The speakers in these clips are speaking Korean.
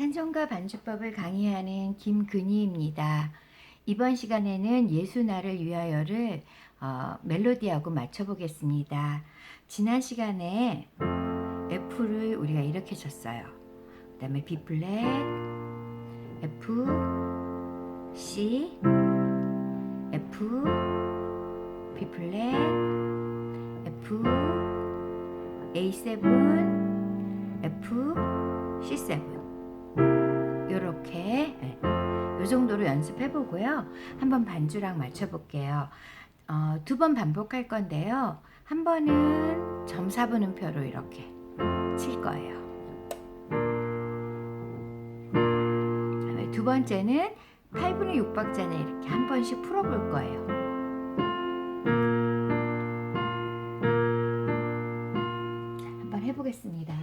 찬송가 반주법을 강의하는 김근희입니다. 이번 시간에는 예수 나를 위하여를 어, 멜로디하고 맞춰보겠습니다. 지난 시간에 F를 우리가 이렇게 쳤어요. 그 다음에 B 플랫, F, C, F, B 플랫, F, A7, F, C7 요렇게 예, 요 정도로 연습해 보고요. 한번 반주랑 맞춰 볼게요. 어, 두 번 반복할 건데요. 한 번은 점사 분음표로 이렇게 칠 거예요. 두 번째는 8분의 6박자는 이렇게 한 번씩 풀어 볼 거예요. 자, 한번 해보겠습니다.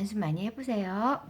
연습 많이 해보세요.